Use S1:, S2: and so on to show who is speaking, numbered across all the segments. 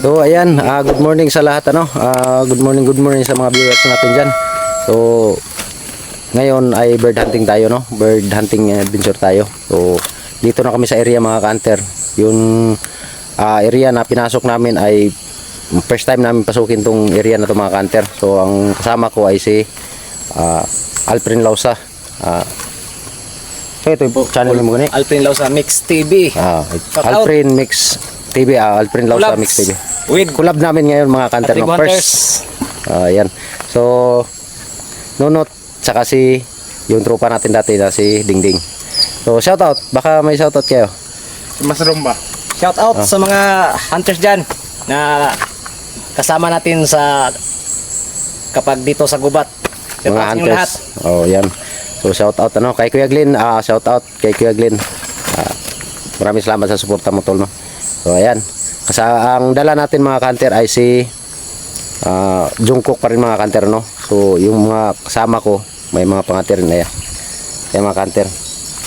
S1: So ayan, ah, good morning sa lahat ano. Ah, good morning, good morning sa mga viewers natin diyan. So ngayon ay bird hunting tayo no. Bird hunting adventure tayo. So dito na kami sa area mga kanter. Yung ah, area na pinasok namin ay first time namin pasukin tong area na to mga kanter. So ang kasama ko ay si ah, Alfred Lausa. Ah, so ito yung channel mo gani.
S2: Alpin Lausa Mix TV.
S1: Ah,
S2: out.
S1: Alfred Mix TV, ah, Alfred
S2: Collabs
S1: Mix TV.
S2: With
S1: Collab namin ngayon mga no.
S2: Hunters.
S1: First, ah, yan. So, Nunot, tsaka si yung tropa natin dati na si Dingding. So, shout out. Baka may shout out kayo.
S3: Mushroom ba?
S2: Shout out sa mga hunters dyan na kasama natin sa kapag dito sa gubat. Shout
S1: mga
S2: sa lahat.
S1: hunters. Oh, yan. So, shout out ano kay Kuya Glenn. Ah, shout out kay Kuya Glenn. Ah, maraming salamat sa suporta mo tol no. So, ayan. Kasi ang dala natin mga kanter ay si ah Jungkook pa rin mga kanter no. So, yung mga kasama ko may mga pangater na yan. Yan mga kanter.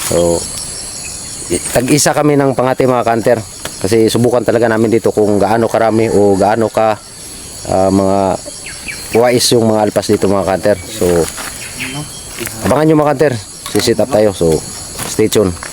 S1: So, tag-isa kami ng pangati mga kanter. Kasi subukan talaga namin dito kung gaano karami o gaano ka ah, mga wais yung mga alpas dito mga kanter. So, abangan nyo mga kanter. Sisit up tayo. So, stay tuned.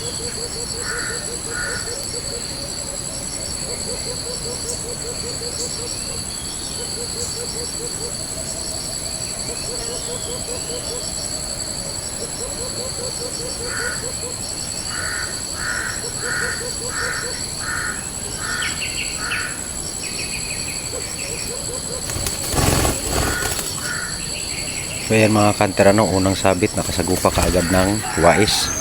S1: So yan mga kanter ano, unang sabit nakasagupa kaagad ng wais.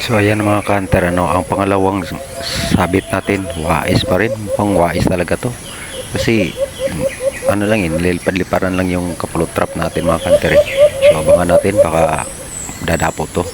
S1: So ayan mga kanter ano, ang pangalawang sabit natin, wais pa rin. Mukhang wais talaga to. Kasi ano lang yun, lilipad-liparan lang yung kapulot trap natin mga kanter. eh. So abangan natin baka dadapo to.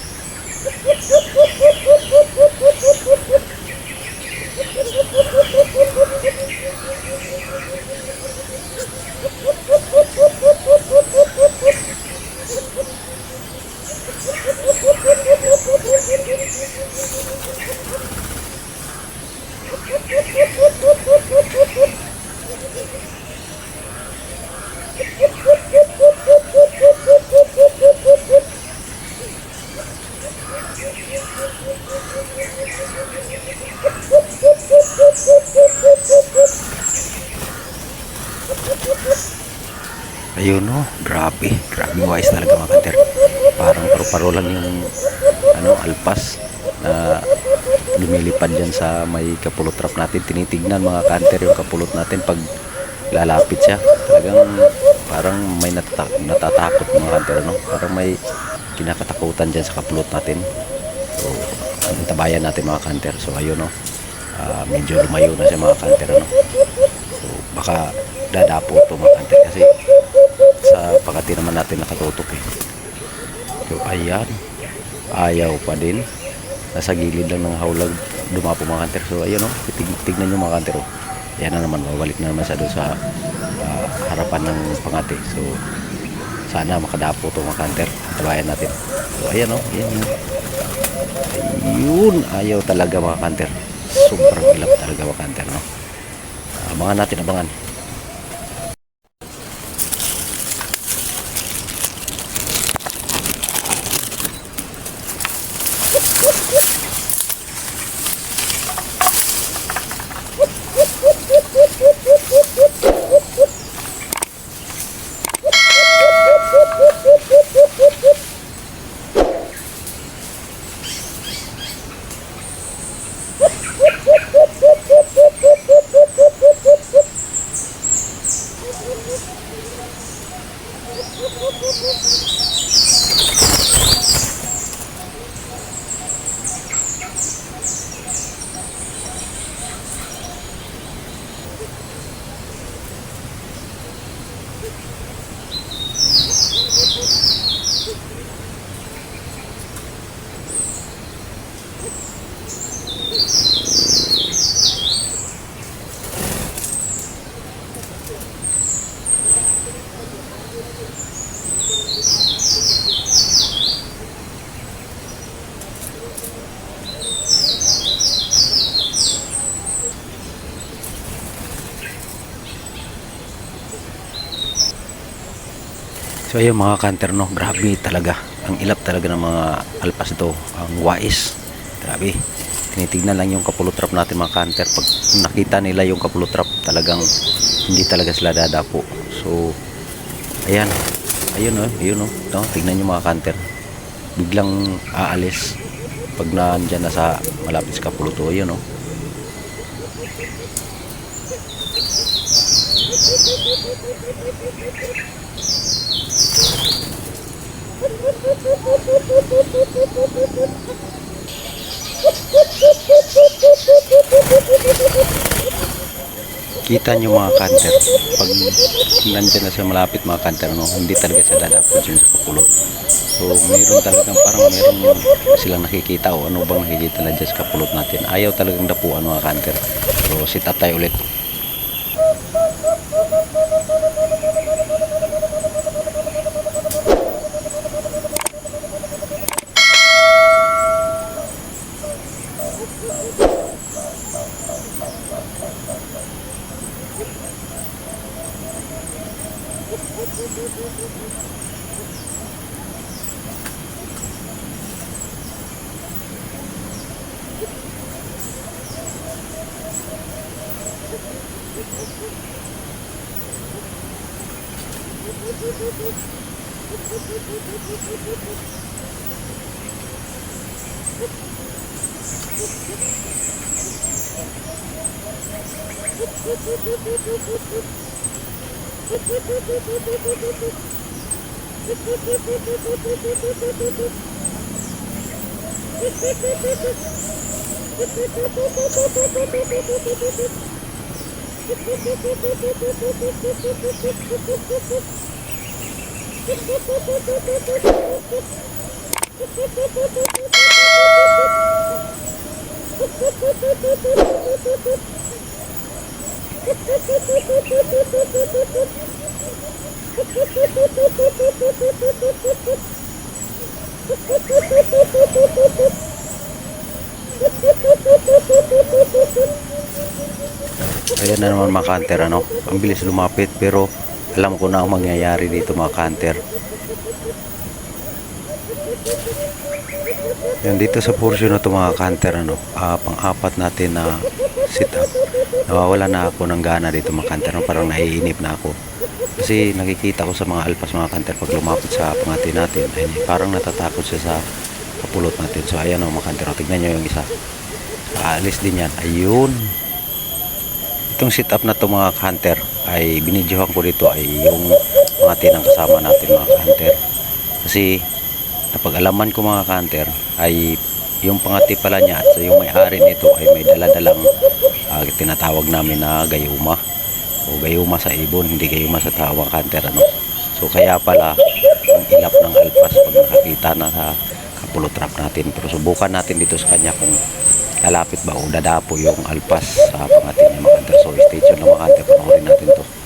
S1: Ayun no, grabe. Grabe wise talaga mga kanter. Parang paro-paro lang yung dyan sa may kapulot trap natin. Tinitignan mga kanter yung kapulot natin pag lalapit siya. Talagang parang may natata- natatakot mga kanter. No? Parang may kinakatakutan dyan sa kapulot natin. So, tabayan natin mga kanter. So ayun no. Ah, medyo lumayo na siya mga kanter ano. So baka dadapo to mga kanter kasi sa pakati naman natin nakatutok eh. So ayan. Ayaw pa din. Nasa gilid lang ng haulag dumapo mga kanter. So ayun no. Tig tignan nyo mga kanter oh. Yan na naman. Babalik na naman siya doon sa ah, harapan ng pangati. So sana makadapo to mga kanter. Tabayan natin. So ayan oh. Yan yun. Ayun. Ayaw talaga mga kanter. Sobrang ilap talaga mga kanter no. Abangan natin, abangan. So ayun mga kanter no, grabe talaga. Ang ilap talaga ng mga alpas ito, ang wais. Grabe. Tinitignan lang yung kapulot trap natin mga kanter. Pag nakita nila yung kapulot trap, talagang hindi talaga sila dadapo. So ayan. Ayun oh, ayun oh. No, tignan nyo mga kanter. Biglang aalis pag nandyan na sa malapit sa kapulot. Ayun oh. Kita nyo mga kanter pag nandyan na siya malapit mga kanter no, hindi talaga siya dadapot dyan sa papulo so mayroon talagang parang mayroon silang nakikita o ano bang nakikita na dyan sa kapulot natin. Ayaw talagang dapuan mga kanter. So sit up tayo ulit Ayan na naman mga kanter ano. Ang bilis lumapit pero alam ko na ang mangyayari dito mga kanter. Yan dito sa portion na to mga kanter ano. ah, pang-apat natin na sit up. Nawawala na ako ng gana dito mga kanter. No? Parang naiinip na ako. Kasi nakikita ko sa mga alpas mga kanter pag lumapit sa pangati natin. Ay, parang natatakot siya sa kapulot natin. So ayan o mga kanter. O, Tignan nyo yung isa. Aalis din yan. Ayun itong sit up na to mga hunter ay binidyohan ko dito ay yung mga tinang kasama natin mga hunter kasi napag-alaman ko mga hunter ay yung pangati pala niya at yung may-ari nito ay may daladalang ah, tinatawag namin na gayuma o gayuma sa ibon hindi gayuma sa tawang kanter ano so kaya pala ang ilap ng alpas pag nakakita na sa kapulot trap natin. Pero subukan natin dito sa kanya kung lalapit ba o dadapo yung alpas sa pangati niya mga kanter so stay tuned na mga kanter panoorin natin to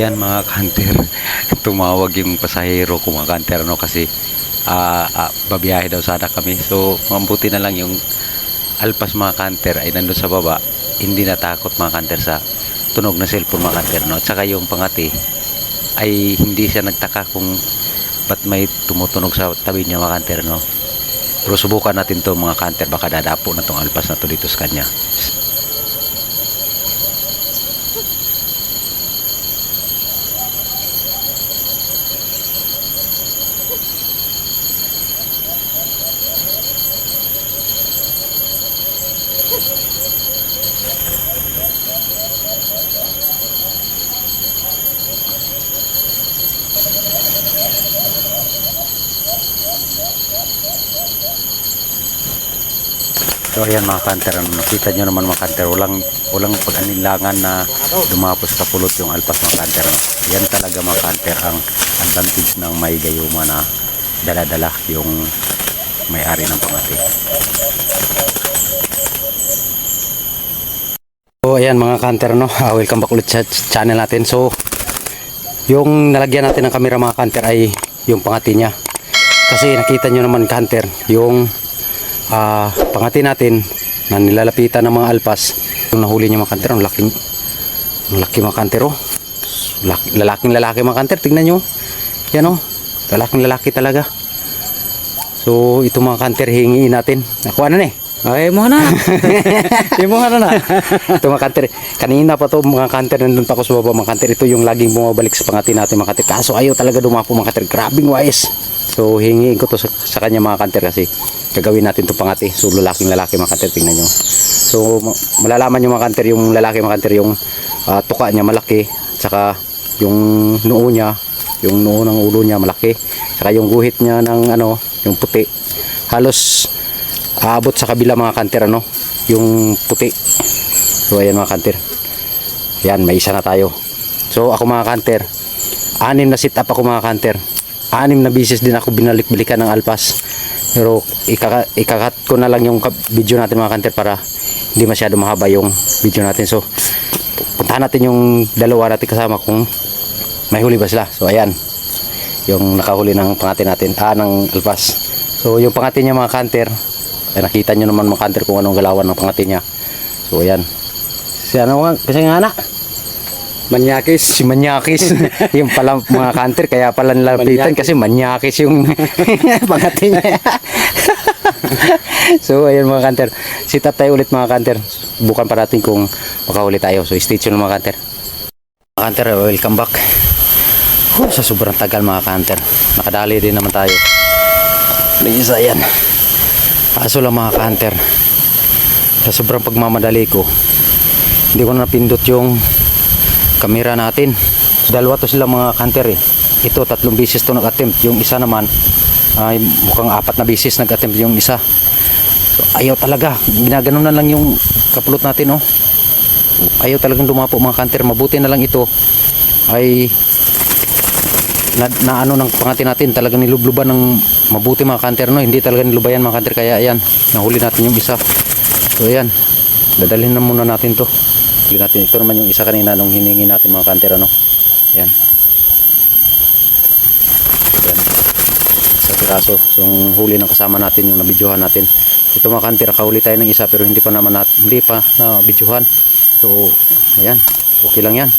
S1: Ayan mga kanter, tumawag yung pasahero ko mga kanter no kasi ah ah, babiyahe daw sana kami. So mambuti na lang yung alpas mga kanter ay nandun sa baba. Hindi natakot mga kanter sa tunog na cellphone mga kanter no. At saka yung pangati ay hindi siya nagtaka kung ba't may tumutunog sa tabi niya mga kanter no. Pero subukan natin to mga kanter baka dadapo na tong alpas na to dito sa kanya. So ayan mga kanter, nakita nyo naman mga kanter, walang, walang pag-anilangan na dumapos sa pulot yung alpas mga kanter. Yan talaga mga kanter ang advantage ng may gayuma na dala-dala yung may-ari ng pangati. So ayan mga kanter, no? Ah, welcome back ulit sa ch- channel natin. So yung nalagyan natin ng camera mga kanter ay yung pangati niya. Kasi nakita nyo naman kanter, yung ah pangati natin na nilalapitan ng mga alpas. Yung nahuli niya mga kanter ang laking ang laki mga kanter oh Laki- lalaking lalaki mga kanter tingnan nyo. Yan oh. Lalaking lalaki talaga. So ito mga kanter hingiin natin. Nakuha na na eh.
S2: Ay mo na. Ay mo na na.
S1: ito mga kanter kanina pa to mga kanter nandun pa ako sa baba. Mga kanter ito yung laging bumabalik sa pangati natin mga kanter kaso ayaw talaga dumapo mga kanter grabing wais so hingiin ko to sa, sa kanya mga kanter kasi gagawin natin to pangati. So lalaking lalaki mga kanter tingnan nyo. So ma- malalaman nyo mga kanter yung lalaki mga kanter yung ah, tuka niya malaki tsaka yung noo niya yung noo ng ulo niya malaki tsaka yung guhit niya ng ano yung puti. Halos aabot sa kabila mga kanter ano yung puti. So ayan mga kanter. Yan may isa na tayo. So ako mga kanter anim na sit up ako mga kanter anim na bisis din ako binalik-balikan ng alpas. Pero ikaka, ikakat ko na lang yung video natin mga kanter para hindi masyado mahaba yung video natin. So puntahan natin yung dalawa natin kasama kung may huli ba sila. So ayan. Yung nakahuli ng pangati natin. Ah ng alpas. So yung pangati niya mga kanter ay nakita nyo naman mga kanter kung anong galawan ng pangati niya. So ayan. Si ano nga kasi nga anak
S2: Manyakis.
S1: si Manyakis. Yung pala mga kanter kaya pala nilapitan kasi Manyakis yung pangati niya. So ayun mga kanter. Sit up tayo ulit mga kanter. Bukan pa natin kung makahuli tayo. So stay tuned mga kanter. Mga kanter welcome back. Huh, sa sobrang tagal mga kanter. Nakadali din naman tayo. May isa yan kaso lang mga kanter sa sobrang pagmamadali ko hindi ko na napindot yung kamera natin. Dalawa to sila mga kanter eh. Ito tatlong bisis to nag-attempt. Yung isa naman ay mukhang apat na bisis nag-attempt yung isa. So, ayaw talaga. Ginaganon na lang yung kapulot natin oh. Ayaw talagang lumapo mga kanter. Mabuti na lang ito ay na, na ano ng pangati natin. Talagang nilubluban ng mabuti mga kanter no? Hindi talaga nilubayan mga kanter. Kaya ayan nahuli natin yung isa. So ayan dadalhin na muna natin to huli natin ito naman yung isa kanina nung hiningi natin mga kanter ano? Ayan ayan sa piraso so yung huli ng kasama natin yung nabidyohan natin. Ito mga kanter nakahuli tayo ng isa pero hindi pa naman nat, hindi pa na bidyohan so ayan. Okay lang yan.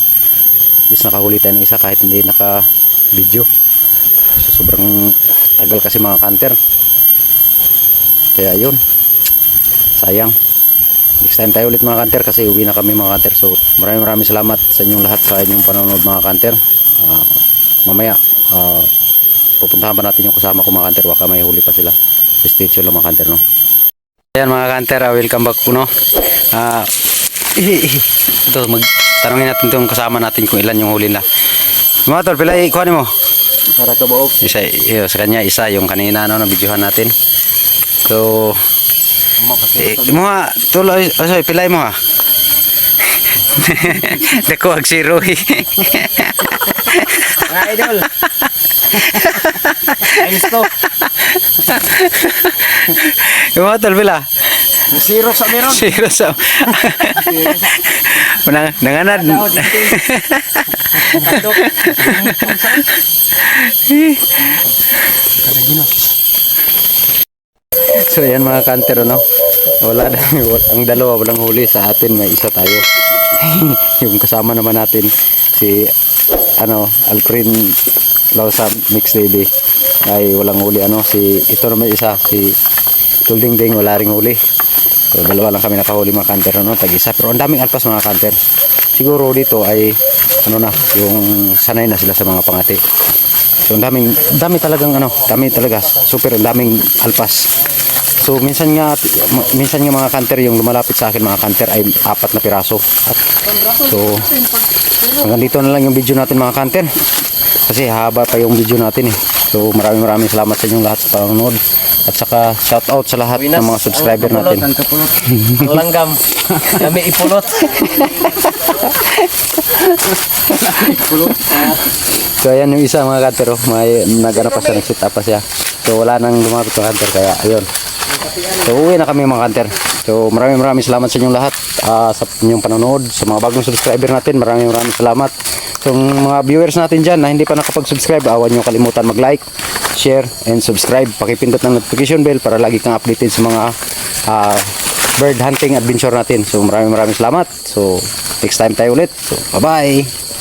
S1: Least nakahuli tayo ng isa kahit hindi naka video so, sobrang tagal kasi mga kanter. Kaya yun. Sayang next time tayo ulit mga kanter kasi uwi na kami mga kanter so maraming maraming salamat sa inyong lahat sa inyong panonood mga kanter Ah, mamaya ah, pupuntahan pa natin yung kasama ko mga kanter baka may huli pa sila sa station lang mga kanter no Ayan mga kanter, ah, welcome back po no. Ah, ito mag tanongin natin itong kasama natin kung ilan yung huli na. Mga tol, pila ikuha mo.
S2: Baog.
S1: Isa, iyo, sa kanya isa yung kanina no na videohan natin. So, mo ha, tol, ay, ay, pilay mo ha. Dako ag si Roy.
S2: Mga idol. Times to.
S1: yung mga tol, pila.
S2: Zero sa meron.
S1: Zero sa... Nang, nanganad.
S2: Tandok.
S1: So yan mga kanter no. Wala na ang dalawa walang huli sa atin may isa tayo. yung kasama naman natin si ano Alfred Lausa Mix Baby ay walang huli ano si ito naman isa si Tulding Ding wala ring huli. So dalawa lang kami nakahuli mga kanter no tag isa pero ang daming alpas mga kanter. Siguro dito ay ano na yung sanay na sila sa mga pangati. So ang daming dami talagang ano, dami talaga. Super ang daming alpas. So minsan nga minsan nga mga kanter yung lumalapit sa akin mga kanter ay apat na piraso. At, so hanggang dito na lang yung video natin mga kanter. Kasi haba pa yung video natin eh. So maraming maraming salamat sa inyong lahat sa panonood. At saka shout out sa lahat ng mga subscriber natin.
S2: Ang kapulot. Ang langgam. Kami ipulot.
S1: So ayan yung isa mga kanter oh. May nagana pa siya, nag-sit up pa siya. So wala nang lumapit mga kanter kaya ayun. So uwi na kami mga kanter. So maraming maraming salamat sa inyong lahat ah, sa inyong panonood. Sa mga bagong subscriber natin, maraming maraming salamat. So mga viewers natin dyan na hindi pa nakapag-subscribe, awan nyo kalimutan mag-like, share, and subscribe. Pakipindot ng notification bell para lagi kang updated sa mga ah, bird hunting adventure natin. So maraming maraming salamat. So next time tayo ulit. So bye-bye!